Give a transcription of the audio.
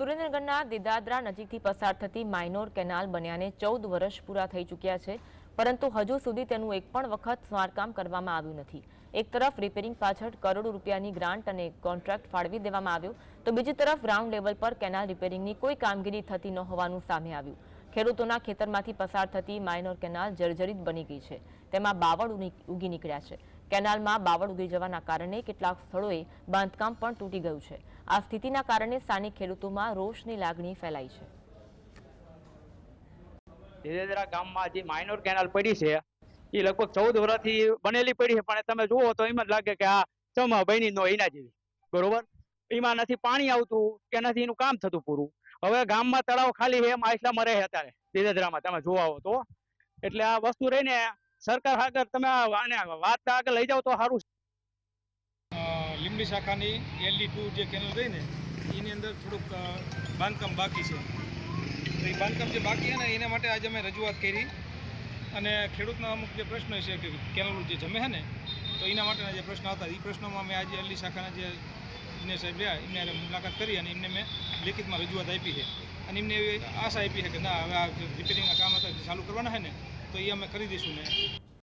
સુરેન્દ્રનગરના દિદાદરા નજીકથી પસાર થતી માઇનોર કેનાલ બન્યાને ચૌદ વર્ષ પૂરા થઈ ચૂક્યા છે, પરંતુ હજુ સુધી તેનું એક પણ વખત સ્મારકામ કરવામાં આવ્યું નથી. એક તરફ રિપેરિંગ પાછળ કરોડો રૂપિયાની ગ્રાન્ટ અને કોન્ટ્રાક્ટ ફાળવી દેવામાં આવ્યો, તો બીજી તરફ ગ્રાઉન્ડ લેવલ પર કેનાલ રિપેરિંગની કોઈ કામગીરી થતી ન હોવાનું સામે આવ્યું. ખેડૂતોના ખેતરમાંથી પસાર થતી માઇનોર કેનાલ જર્જરિત બની ગઈ છે. તેમાં બાવળ ઉગી નીકળ્યા છે. કેનાલમાં બાવળ ઉગી જવાના કારણે કેટલાક સ્થળોએ બાંધકામ પણ તૂટી ગયું છે. આ સ્થિતિના કારણે સ્થાનિક ખેડૂતોમાં રોષની લાગણી ફેલાઈ છે. ધીરેધરા ગામમાં જે માઇનોર કેનાલ પડી છે એ લગભગ ચૌદ વર્ષથી બનેલી પડી છે. પણ તમે જુઓ તો એમ જ લાગે કે આ ચમ બની નો એના જેવી. બરોબર? એમાં નથી પાણી આવતું, કે નથી એનું કામ થતું પૂરું. હવે ગામમાં તળાવ ખાલી છે, એમાં આટલામાં રહે અત્યારે ધીરેધરામાં તમે જોવા આવો તો. એટલે આ વસ્તુ રહીને સરકાર આગળ તમે આને વાત આગળ લઈ જાઓ તો સારું લીંબડી શાખાની એલડી ટુ જે કેનલ રહી ને, એની અંદર થોડુંક બાંધકામ બાકી છે. એ બાંધકામ જે બાકી છે ને, એના માટે આજે અમે રજૂઆત કરી. અને ખેડૂતના અમુક જે પ્રશ્નો છે કે કેનલ જે જમે છે ને, તો એના માટેના જે પ્રશ્નો હતા એ પ્રશ્નોમાં અમે આજે એલડી શાખાના જે ઇજનેર સાહેબ રહ્યા, એમને હારે મુલાકાત કરી અને એમને મેં લેખિતમાં રજૂઆત આપી છે. અને એમને એવી આશા આપી છે કે ના, હવે આ રિપેરિંગના કામ હતા ચાલુ કરવાના છે ને, તો એ અમે કરી દઈશું ને.